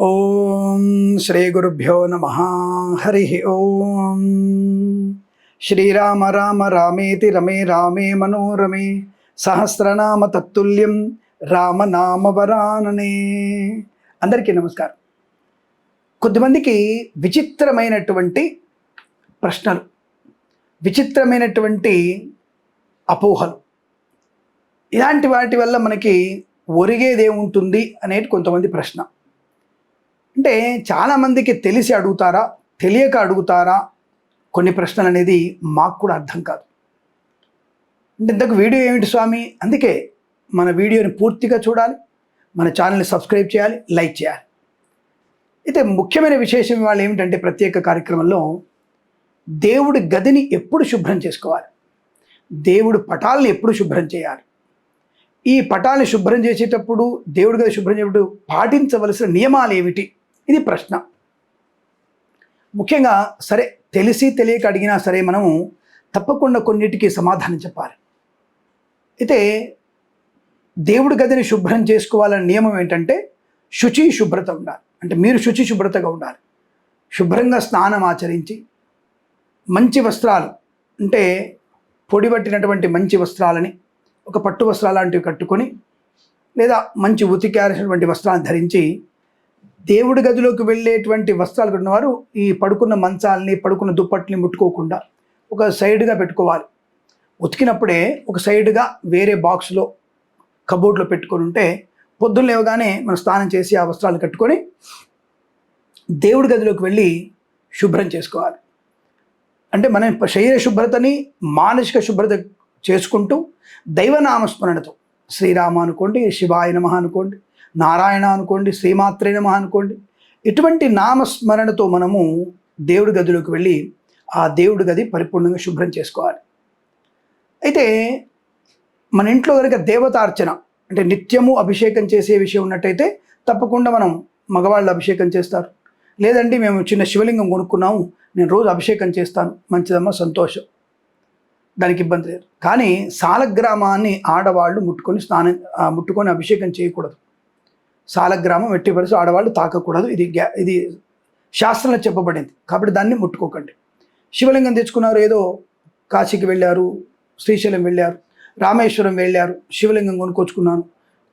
ఓం శ్రీ గురుభ్యో నమ. హరి ఓం. శ్రీరామ రామ రామేతి రమే రామే మనోరమే. సహస్రనామ తత్తుల్యం రామనామ వరాననే. అందరికీ నమస్కారం. కొద్దిమందికి విచిత్రమైనటువంటి ప్రశ్నలు విచిత్రమైనటువంటి అపోహలు. ఇలాంటి వాటి వల్ల మనకి ఒరిగేదేముంటుంది అనేది కొంతమంది ప్రశ్న. అంటే చాలామందికి తెలిసి అడుగుతారా తెలియక అడుగుతారా? కొన్ని ప్రశ్నలు అనేది మాకు కూడా అర్థం కాదు. అంటే ఇంతకు వీడియో ఏమిటి స్వామి? అందుకే మన వీడియోని పూర్తిగా చూడాలి మన ఛానల్ని సబ్స్క్రైబ్ చేయాలి లైక్ చేయాలి. అయితే ముఖ్యమైన విశేషం వాళ్ళు ఏమిటంటే ప్రత్యేక కార్యక్రమంలో దేవుడి గదిని ఎప్పుడు శుభ్రం చేసుకోవాలి? దేవుడి పటాలను ఎప్పుడు శుభ్రం చేయాలి? ఈ పటాన్ని శుభ్రం చేసేటప్పుడు దేవుడి గది శుభ్రం చేసేటప్పుడు పాటించవలసిన నియమాలు ఏమిటి? ఇది ప్రశ్న. ముఖ్యంగా సరే తెలిసి తెలియక అడిగినా సరే మనము తప్పకుండా కొన్నిటికి సమాధానం చెప్పాలి. అయితే దేవుడి గదిని శుభ్రం చేసుకోవాలనే నియమం ఏంటంటే శుచి శుభ్రత ఉండాలి. అంటే మీరు శుచి శుభ్రతగా ఉండాలి. శుభ్రంగా స్నానం ఆచరించి మంచి వస్త్రాలు అంటే పొడిపట్టినటువంటి మంచి వస్త్రాలని ఒక పట్టు వస్త్రాలు లాంటివి కట్టుకొని లేదా మంచి ఉతికాల్సినటువంటి వస్త్రాలను ధరించి దేవుడి గదిలోకి వెళ్ళేటువంటి వస్త్రాలు కట్టినవారు ఈ పడుకున్న మంచాలని పడుకున్న దుప్పట్ని ముట్టుకోకుండా ఒక సైడ్గా పెట్టుకోవాలి. ఉతికినప్పుడే ఒక సైడ్గా వేరే బాక్స్లో కబోర్డ్లో పెట్టుకొని ఉంటే పొద్దున్న లేవగానే మనం స్నానం చేసి ఆ వస్త్రాలు కట్టుకొని దేవుడి గదిలోకి వెళ్ళి శుభ్రం చేసుకోవాలి. అంటే మనం శరీర శుభ్రతని మానసిక శుభ్రత చేసుకుంటూ దైవనామస్మరణతో శ్రీరామ అనుకోండి శివాయ నమ అనుకోండి నారాయణ అనుకోండి శ్రీమాత్రే నమ అనుకోండి. ఇటువంటి నామస్మరణతో మనము దేవుడి గదిలోకి వెళ్ళి ఆ దేవుడి గది పరిపూర్ణంగా శుభ్రం చేసుకోవాలి. అయితే మన ఇంట్లో కనుక దేవతార్చన అంటే నిత్యము అభిషేకం చేసే విషయం ఉన్నట్టయితే తప్పకుండా మనం మగవాళ్ళు అభిషేకం చేస్తారు. లేదండి మేము చిన్న శివలింగం కొనుక్కున్నాము నేను రోజు అభిషేకం చేస్తాను మంచిదమ్మా సంతోషం. దానికి ఇబ్బంది లేదు. కానీ సాలగ్రామాన్ని ఆడవాళ్ళు ముట్టుకొని స్నానం ముట్టుకొని అభిషేకం చేయకూడదు. సాలగ్రామం ఎట్టి పరిస్థితి ఆడవాళ్ళు తాకకూడదు. ఇది గ్యా ఇది శాస్త్రంలో చెప్పబడింది. కాబట్టి దాన్ని ముట్టుకోకండి. శివలింగం తెచ్చుకున్నారు ఏదో కాశీకి వెళ్ళారు శ్రీశైలం వెళ్ళారు రామేశ్వరం వెళ్ళారు శివలింగం కొనుక్కొచ్చుకున్నాను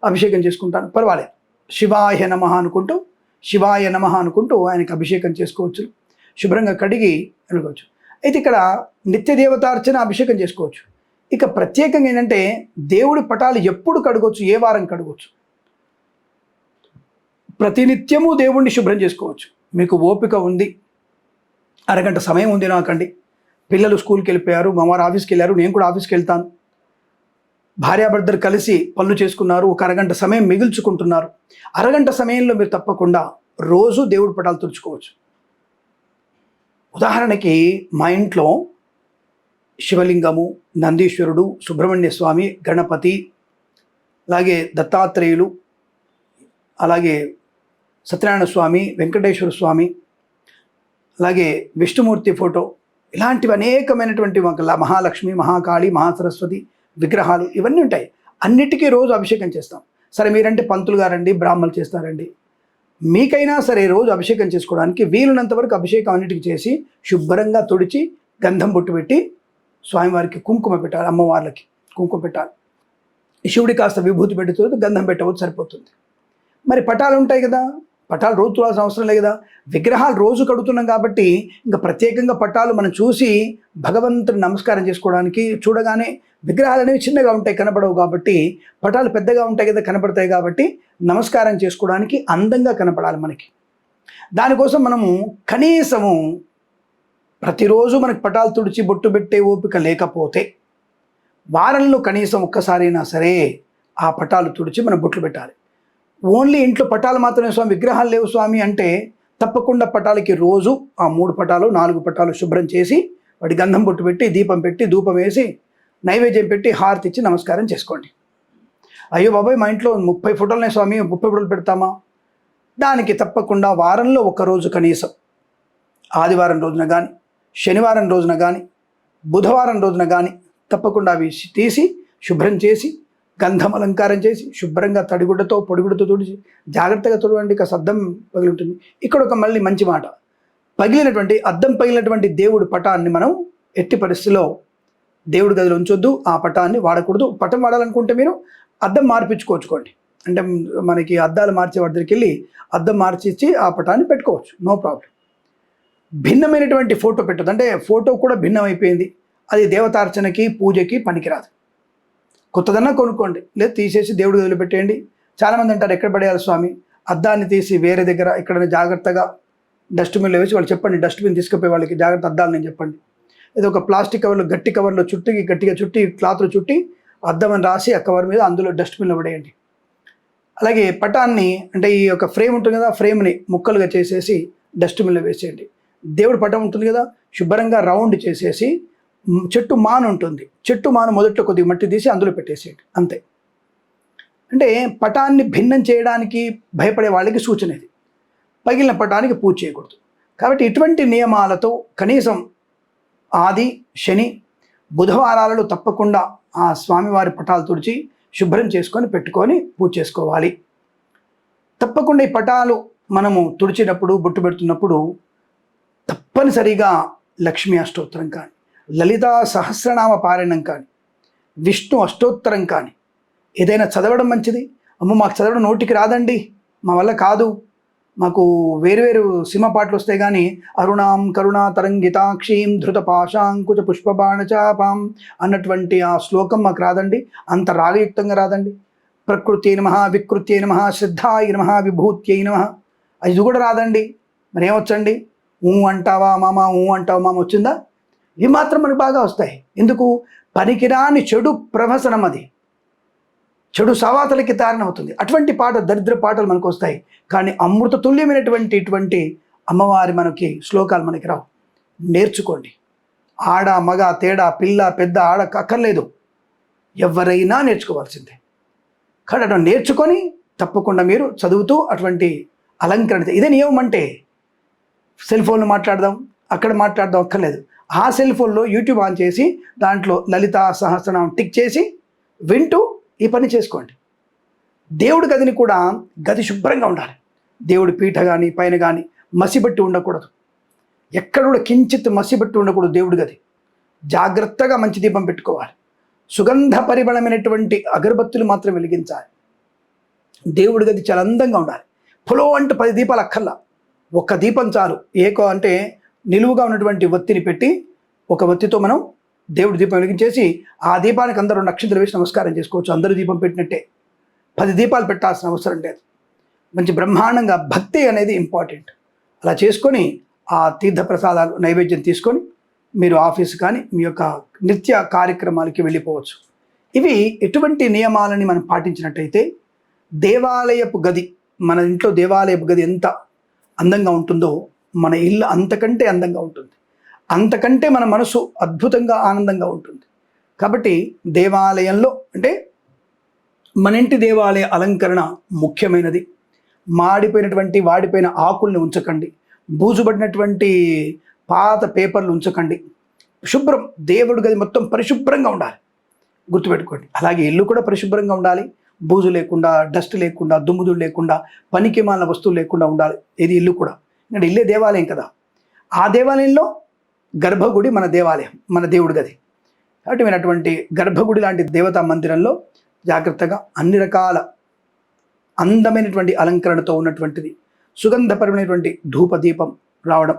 అభిషేకం చేసుకుంటాను పర్వాలేదు. శివాయ నమ అనుకుంటూ శివాయ నమ అనుకుంటూ ఆయనకి అభిషేకం చేసుకోవచ్చు. శుభ్రంగా కడిగి అనుకోవచ్చు అయితే ఇక్కడ నిత్య దేవతార్చన అభిషేకం చేసుకోవచ్చు. ఇక ప్రత్యేకంగా ఏంటంటే దేవుడి పటాలు ఎప్పుడు కడగవచ్చు ఏ వారం కడగవచ్చు ప్రతినిత్యము దేవుణ్ణి శుభ్రం చేసుకోవచ్చు. మీకు ఓపిక ఉంది. అరగంట సమయం ఉంది నాకండి. పిల్లలు స్కూల్కి వెళ్ళిపోయారు మామారు ఆఫీస్కి వెళ్ళారు నేను కూడా ఆఫీస్కి వెళ్తాను. భార్యాభర్తలు కలిసి పనులు చేసుకున్నారు ఒక అరగంట సమయం మిగుల్చుకుంటున్నారు. అరగంట సమయంలో మీరు తప్పకుండా రోజు దేవుడి పటాలు తుడుచుకోవచ్చు. ఉదాహరణకి మా ఇంట్లో శివలింగము నందీశ్వరుడు సుబ్రహ్మణ్య స్వామి గణపతి అలాగే దత్తాత్రేయులు అలాగే సత్యనారాయణ స్వామి వెంకటేశ్వర స్వామి అలాగే విష్ణుమూర్తి ఫోటో ఇలాంటివి అనేకమైనటువంటి మహాలక్ష్మి మహాకాళి మహాసరస్వతి విగ్రహాలు ఇవన్నీ ఉంటాయి. అన్నిటికీ రోజు అభిషేకం చేస్తాం. సరే మీరంటే పంతులు గారండి బ్రాహ్మణులు చేస్తారండి. మీకైనా సరే రోజు అభిషేకం చేసుకోవడానికి వీలున్నంత వరకు అభిషేకం అన్నిటికి చేసి శుభ్రంగా తుడిచి గంధం బొట్టు పెట్టి స్వామివారికి కుంకుమ పెట్టాలి అమ్మవార్లకి కుంకుమ పెట్టాలి. శివుడి కాస్త విభూతి పెడుతుంది గంధం పెట్టవచ్చు సరిపోతుంది. మరి పటాలు ఉంటాయి కదా. పటాలు రోజు తులాల్సిన అవసరం లేదు కదా. విగ్రహాలు రోజు కడుతున్నాం కాబట్టి ఇంకా ప్రత్యేకంగా పటాలు మనం చూసి భగవంతుని నమస్కారం చేసుకోవడానికి చూడగానే విగ్రహాలు అనేవి చిన్నగా ఉంటాయి కనపడవు కాబట్టి పటాలు పెద్దగా ఉంటాయి కదా కనపడతాయి కాబట్టి నమస్కారం చేసుకోవడానికి అందంగా కనపడాలి మనకి. దానికోసం మనము కనీసము ప్రతిరోజు మనకి పటాలు తుడిచి బొట్టు పెట్టే ఓపిక లేకపోతే వారంలో కనీసం ఒక్కసారైనా సరే ఆ పటాలు తుడిచి మనం బొట్లు పెట్టాలి. ఓన్లీ ఇంట్లో పటాలు మాత్రమే స్వామి విగ్రహాలు లేవు స్వామి అంటే తప్పకుండా పటాలకి రోజు ఆ మూడు పటాలు నాలుగు పటాలు శుభ్రం చేసి వాటి గంధం బొట్టు పెట్టి దీపం పెట్టి ధూపం వేసి నైవేద్యం పెట్టి హారతి ఇచ్చి నమస్కారం చేసుకోండి. అయ్యో బాబాయ్ మా ఇంట్లో ముప్పై ఫోటోలనే స్వామి ముప్పై ఫోటోలు పెడతామా? దానికి తప్పకుండా వారంలో ఒక రోజు కనీసం. ఆదివారం రోజున కానీ శనివారం రోజున కానీ బుధవారం రోజున కానీ తప్పకుండా అవి తీసి శుభ్రం చేసి గంధం అలంకారం చేసి శుభ్రంగా తడిగుడ్డతో పొడిగుడ్డతో తుడిచి జాగ్రత్తగా తుడవండి ఇక సద్దం పగిలి ఉంటుంది ఇక్కడ ఒక మళ్ళీ మంచి మాట. పగిలినటువంటి అద్దం పగిలినటువంటి దేవుడి పటాన్ని మనం ఎట్టి పరిస్థితిలో దేవుడి గదిలో ఉంచొద్దు ఆ పటాన్ని వాడకూడదు. పటం వాడాలనుకుంటే మీరు అద్దం మార్పించుకోవచ్చుకోండి. అంటే మనకి అద్దాలు మార్చే వాడి దగ్గరికి వెళ్ళి అద్దం మార్చిచ్చి ఆ పటాన్ని పెట్టుకోవచ్చు. No problem. భిన్నమైనటువంటి ఫోటో పెట్టదు అంటే ఫోటో కూడా భిన్నమైపోయింది. అది దేవతార్చనకి పూజకి పనికిరాదు. కొత్తదన్నా కొనుక్కోండి. లేదు తీసేసి దేవుడు వదిలిపెట్టేయండి. చాలామంది అంటారు ఎక్కడ పడేయాలి స్వామి? అద్దాన్ని తీసి వేరే దగ్గర ఎక్కడైనా జాగ్రత్తగా డస్ట్బిన్లో వేసి వాళ్ళు చెప్పండి డస్ట్బిన్ తీసుకుపోయి వాళ్ళకి జాగ్రత్త అద్దాలు నేను చెప్పండి. ఏదో ఒక ప్లాస్టిక్ కవర్లో గట్టి కవర్లో చుట్టి గట్టిగా చుట్టి క్లాత్లో చుట్టి అద్దం అని రాసి ఆ కవర్ మీద అందులో డస్ట్బిన్లో పడేయండి. అలాగే పటాన్ని అంటే ఈ యొక్క ఫ్రేమ్ ఉంటుంది కదా ఫ్రేమ్ని ముక్కలుగా చేసేసి డస్ట్బిన్లో వేసేయండి. దేవుడి పటం ఉంటుంది కదా శుభ్రంగా రౌండ్ చేసేసి చెట్టు మాను ఉంటుంది. చెట్టు మాను మొదట్లో కొద్దిగా మట్టి తీసి అందులో పెట్టేసేయండి. అంతే. అంటే పటాన్ని భిన్నం చేయడానికి భయపడే వాళ్ళకి సూచన ఇది. పగిలిన పటానికి పూజ చేయకూడదు. కాబట్టి ఇటువంటి నియమాలతో కనీసం ఆది శని బుధవారాలలో తప్పకుండా ఆ స్వామివారి పటాలు తుడిచి శుభ్రం చేసుకొని పెట్టుకొని పూజ చేసుకోవాలి. తప్పకుండా ఈ పటాలు మనము తుడిచినప్పుడు బొట్టు పెడుతున్నప్పుడు తప్పనిసరిగా లక్ష్మీ అష్టోత్తరం కానీ లలితా సహస్రనామ పారాయణం కానీ విష్ణు అష్టోత్తరం కానీ ఏదైనా చదవడం మంచిది? అమ్మో మాకు చదవడం నోటికి రాదండి. మా వల్ల కాదు. మాకు వేరువేరు సినిమా పాటలు వస్తాయి కానీ అరుణాం కరుణా తరంగితాక్షీం ధృత పాశాంకుచ పుష్పబాణచాపాం అన్నటువంటి ఆ శ్లోకం మాకు రాదండి. అంత రాగయుక్తంగా రాదండి. ప్రకృతి నమ వికృత్యై నమ శ్రద్ధాయ నమ విభూత్యై నమ. అది కూడా రాదండి. మరేమొచ్చండి ఊ అంటావా మామ ఊ అంటావా మామ వచ్చిందా? ఇవి మాత్రం మనకు బాగా వస్తాయి. ఎందుకు? పనికిరాని చెడు ప్రవసనం అది. చెడు సవాతలకి కారణమవుతుంది అటువంటి పాట దరిద్ర పాటలు మనకు వస్తాయి. కానీ అమృత తుల్యమైనటువంటి ఇటువంటి అమ్మవారి మనకి శ్లోకాలు మనకి రావు. నేర్చుకోండి. ఆడ మగ తేడా పిల్ల పెద్ద ఆడ అక్కర్లేదు. ఎవరైనా నేర్చుకోవాల్సిందే. కానీ అటు నేర్చుకొని తప్పకుండా మీరు చదువుతూ అటువంటి అలంకరణ ఇదే నియమం అంటే సెల్ ఫోన్లో మాట్లాడదాం అక్కడ మాట్లాడదాం అక్కర్లేదు. ఆ సెల్ ఫోన్లో యూట్యూబ్ ఆన్ చేసి దాంట్లో లలిత సహస్రనామం టిక్ చేసి వింటూ ఈ పని చేసుకోండి. దేవుడి గదిని కూడా గది శుభ్రంగా ఉండాలి. దేవుడి పీఠ కానీ పైన కానీ మసిబట్టి ఉండకూడదు. ఎక్కడ కూడా కించిత్ మసిబట్టి ఉండకూడదు దేవుడి గది. జాగ్రత్తగా మంచి దీపం పెట్టుకోవాలి. సుగంధ పరిమళమైనటువంటి అగరబత్తులు మాత్రం వెలిగించాలి. దేవుడి గది చాలా అందంగా ఉండాలి. పులో అంటే పది దీపాలు అక్కర్లా. ఒక్క దీపం చాలు. ఏకో అంటే నిలువుగా ఉన్నటువంటి ఒత్తిని పెట్టి ఒక ఒత్తితో మనం దేవుడి దీపం వెలిగించేసి ఆ దీపానికి అందరూ నక్షత్రం వేసి నమస్కారం చేసుకోవచ్చు. అందరూ దీపం పెట్టినట్టే. పది దీపాలు పెట్టాల్సిన అవసరం లేదు. మంచి బ్రహ్మాండంగా భక్తి అనేది ఇంపార్టెంట్. అలా చేసుకొని ఆ తీర్థ ప్రసాదాలు నైవేద్యం తీసుకొని మీరు ఆఫీస్ కానీ మీ యొక్క నిత్య కార్యక్రమాలకి వెళ్ళిపోవచ్చు. ఇవి ఎటువంటి నియమాలని మనం పాటించినట్టయితే దేవాలయపు గది మన ఇంట్లో దేవాలయపు గది ఎంత అందంగా ఉంటుందో మన ఇల్లు అంతకంటే అందంగా ఉంటుంది. అంతకంటే మన మనసు అద్భుతంగా ఆనందంగా ఉంటుంది. కాబట్టి దేవాలయంలో అంటే మన ఇంటి దేవాలయ అలంకరణ ముఖ్యమైనది. మాడిపోయినటువంటి వాడిపోయిన ఆకుల్ని ఉంచకండి. బూజుబడినటువంటి పాత పేపర్లు ఉంచకండి. శుభ్రం దేవుడు గది మొత్తం పరిశుభ్రంగా ఉండాలి. గుర్తుపెట్టుకోండి. అలాగే ఇల్లు కూడా పరిశుభ్రంగా ఉండాలి. బూజు లేకుండా డస్ట్ లేకుండా దుమ్ముదులు లేకుండా పనికిమాలిన వస్తువులు లేకుండా ఉండాలి. ఇది ఇల్లు కూడా. ఎందుకంటే ఇల్లే దేవాలయం కదా. ఆ దేవాలయంలో గర్భగుడి మన దేవాలయం మన దేవుడి గది. కాబట్టి మీరు అటువంటి గర్భగుడి లాంటి దేవతా మందిరంలో జాగ్రత్తగా అన్ని రకాల అందమైనటువంటి అలంకరణతో ఉన్నటువంటిది సుగంధపరమైనటువంటి ధూపదీపం రావడం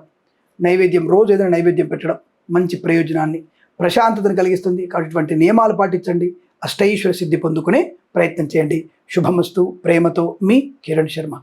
నైవేద్యం రోజు ఏదైనా నైవేద్యం పెట్టడం మంచి ప్రయోజనాన్ని ప్రశాంతతను కలిగిస్తుంది. కాబట్టి ఇటువంటి నియమాలు పాటించండి. అష్టైశ్వర సిద్ధి పొందుకునే ప్రయత్నం చేయండి. శుభమస్తు ప్రేమతో మీ కిరణ్ శర్మ.